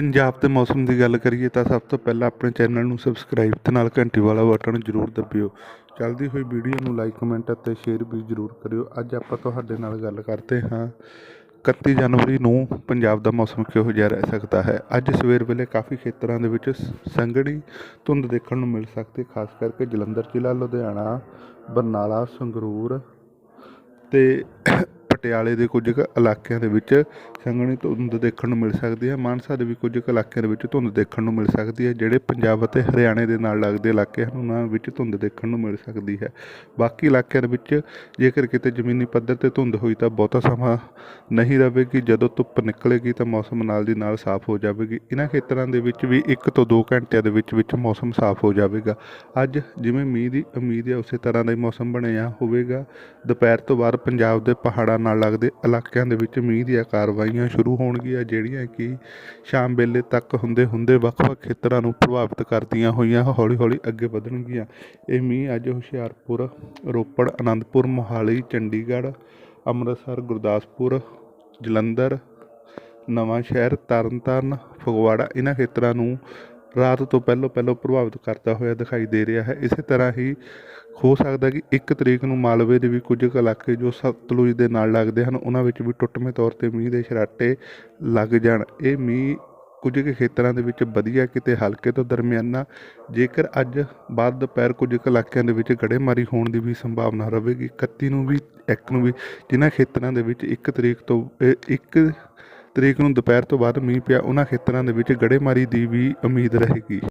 ਪੰਜਾਬ ਦੇ ਮੌਸਮ ਦੀ ਗੱਲ ਕਰੀਏ ਤਾਂ ਸਭ ਤੋਂ ਪਹਿਲਾਂ ਆਪਣੇ ਚੈਨਲ ਨੂੰ ਸਬਸਕ੍ਰਾਈਬ ਤੇ ਨਾਲ ਘੰਟੀ ਵਾਲਾ ਬਟਨ ਜ਼ਰੂਰ ਦਬਿਓ। ਚੱਲਦੀ ਹੋਈ ਵੀਡੀਓ ਨੂੰ ਲਾਈਕ ਕਮੈਂਟ ਅਤੇ ਸ਼ੇਅਰ ਵੀ ਜ਼ਰੂਰ ਕਰਿਓ। ਅੱਜ ਆਪਾਂ ਤੁਹਾਡੇ ਨਾਲ ਗੱਲ ਕਰਦੇ ਹਾਂ 31 ਜਨਵਰੀ ਨੂੰ ਪੰਜਾਬ ਦਾ ਮੌਸਮ ਕਿਹੋ ਜਿਹਾ ਰਹਿ ਸਕਦਾ ਹੈ? ਅੱਜ ਸਵੇਰ ਵੇਲੇ ਕਾਫੀ ਖੇਤਰਾਂ ਦੇ ਵਿੱਚ ਸ- ਸੰਘਣੀ ਧੁੰਦ ਦੇਖਣ ਨੂੰ ਮਿਲ ਸਕਦੀ, ਖਾਸ ਕਰਕੇ ਜਲੰਧਰ ਜ਼ਿਲ੍ਹਾ, ਲੁਧਿਆਣਾ, ਬਰਨਾਲਾ, ਸੰਗਰੂਰ ਤੇ ਪਟਿਆਲੇ ਦੇ ਕੁਝ ਕੁ ਇਲਾਕਿਆਂ ਦੇ ਵਿੱਚ ਸੰਘਣੀ ਧੁੰਦ ਦੇਖਣ ਨੂੰ ਮਿਲ ਸਕਦੀ ਹੈ। ਮਾਨਸਾ ਦੇ ਵੀ ਕੁਝ ਕੁ ਇਲਾਕਿਆਂ ਦੇ ਵਿੱਚ ਧੁੰਦ ਦੇਖਣ ਨੂੰ ਮਿਲ ਸਕਦੀ ਹੈ, ਜਿਹੜੇ ਪੰਜਾਬ ਅਤੇ ਹਰਿਆਣੇ ਦੇ ਨਾਲ ਲੱਗਦੇ ਇਲਾਕੇ ਹਨ, ਉਹਨਾਂ ਵਿੱਚ ਧੁੰਦ ਦੇਖਣ ਨੂੰ ਮਿਲ ਸਕਦੀ ਹੈ। ਬਾਕੀ ਇਲਾਕਿਆਂ ਦੇ ਵਿੱਚ ਜੇਕਰ ਕਿਤੇ ਜ਼ਮੀਨੀ ਪੱਧਰ ਤੇ ਧੁੰਦ ਹੋਈ ਤਾਂ ਬਹੁਤਾ ਸਮਾਂ ਨਹੀਂ ਰਹੇਗੀ। ਜਦੋਂ ਧੁੱਪ ਨਿਕਲੇਗੀ ਤਾਂ ਮੌਸਮ ਨਾਲ ਦੀ ਨਾਲ ਸਾਫ਼ ਹੋ ਜਾਵੇਗੀ। ਇਹਨਾਂ ਖੇਤਰਾਂ ਦੇ ਵਿੱਚ ਵੀ 1 ਤੋਂ 2 ਘੰਟਿਆਂ ਦੇ ਵਿੱਚ ਵਿੱਚ ਮੌਸਮ ਸਾਫ਼ ਹੋ ਜਾਵੇਗਾ। ਅੱਜ ਜਿਵੇਂ ਮੀਂਹ ਦੀ ਉਮੀਦ ਹੈ ਉਸੇ ਤਰ੍ਹਾਂ ਦਾ ਹੀ ਮੌਸਮ ਬਣਿਆ ਹੋਵੇਗਾ। ਦੁਪਹਿਰ ਤੋਂ ਬਾਅਦ ਪੰਜਾਬ ਦੇ ਪਹਾੜਾਂ ਨਾਲ ਲੱਗਦੇ ਇਲਾਕਿਆਂ ਦੇ ਵਿੱਚ ਮੀਂਹ ਦੀਆਂ ਕਾਰਵਾਈਆਂ ਸ਼ੁਰੂ ਹੋਣਗੀਆਂ, ਜਿਹੜੀਆਂ ਕਿ ਸ਼ਾਮ ਵੇਲੇ ਤੱਕ ਹੁੰਦੇ ਹੁੰਦੇ ਵੱਖ-ਵੱਖ ਖੇਤਰਾਂ ਨੂੰ ਪ੍ਰਭਾਵਿਤ ਕਰਦੀਆਂ ਹੋਈਆਂ ਹੌਲੀ-ਹੌਲੀ ਅੱਗੇ ਵਧਣਗੀਆਂ। ਇਹ ਮੀਂਹ ਅੱਜ ਹੁਸ਼ਿਆਰਪੁਰ, ਰੋਪੜ, ਅਨੰਦਪੁਰ, ਮੋਹਾਲੀ, ਚੰਡੀਗੜ੍ਹ, ਅੰਮ੍ਰਿਤਸਰ, ਗੁਰਦਾਸਪੁਰ, ਜਲੰਧਰ ਨਵਾਂ ਸ਼ਹਿਰ ਤਰਨਤਾਰਨ, ਫਗਵਾੜਾ, ਇਹਨਾਂ ਖੇਤਰਾਂ ਨੂੰ ਰਾਤ ਤੋਂ ਪਹਿਲਾਂ ਪਹਿਲਾਂ ਪ੍ਰਭਾਵਿਤ ਕਰਦਾ ਹੋਇਆ ਦਿਖਾਈ ਦੇ ਰਿਹਾ ਹੈ। ਇਸੇ ਤਰ੍ਹਾਂ ਹੀ ਹੋ ਸਕਦਾ ਕਿ 1 ਤਰੀਕ ਨੂੰ ਮਾਲਵੇ ਦੇ ਵੀ ਕੁਝ ਕੁ ਇਲਾਕੇ ਜੋ ਸਤਲੁਜ ਦੇ ਨਾਲ ਲੱਗਦੇ ਹਨ, ਉਹਨਾਂ ਵਿੱਚ ਵੀ ਟੁੱਟਵੇਂ ਤੌਰ ਤੇ ਮੀਂਹ ਦੇ ਛਰਾਟੇ ਲੱਗ ਜਾਣ। ਇਹ ਮੀਂਹ ਕੁਝ ਕੁ ਖੇਤਰਾਂ ਦੇ ਵਿੱਚ ਵਧੀਆ, ਕਿਤੇ ਹਲਕੇ ਤੋਂ ਦਰਮਿਆਨਾ, ਜੇਕਰ ਅੱਜ ਬਾਅਦ ਦੁਪਹਿਰ ਕੁਝ ਕੁ ਇਲਾਕਿਆਂ ਦੇ ਵਿੱਚ ਗੜੇਮਾਰੀ ਹੋਣ ਦੀ ਵੀ ਸੰਭਾਵਨਾ ਰਹੇਗੀ। 31 ਨੂੰ ਵੀ 1 ਨੂੰ ਵੀ, ਜਿਨ੍ਹਾਂ ਖੇਤਰਾਂ ਦੇ ਵਿੱਚ 1 ਤਰੀਕ ਤੋਂ 1 ਤਰੀਕ ਨੂੰ ਦੁਪਹਿਰ ਤੋਂ ਬਾਅਦ ਮੀਂਹ ਪਿਆ, ਉਹਨਾਂ ਖੇਤਰਾਂ ਦੇ ਵਿੱਚ ਗੜੇਮਾਰੀ ਦੀ ਵੀ ਉਮੀਦ ਰਹੇਗੀ।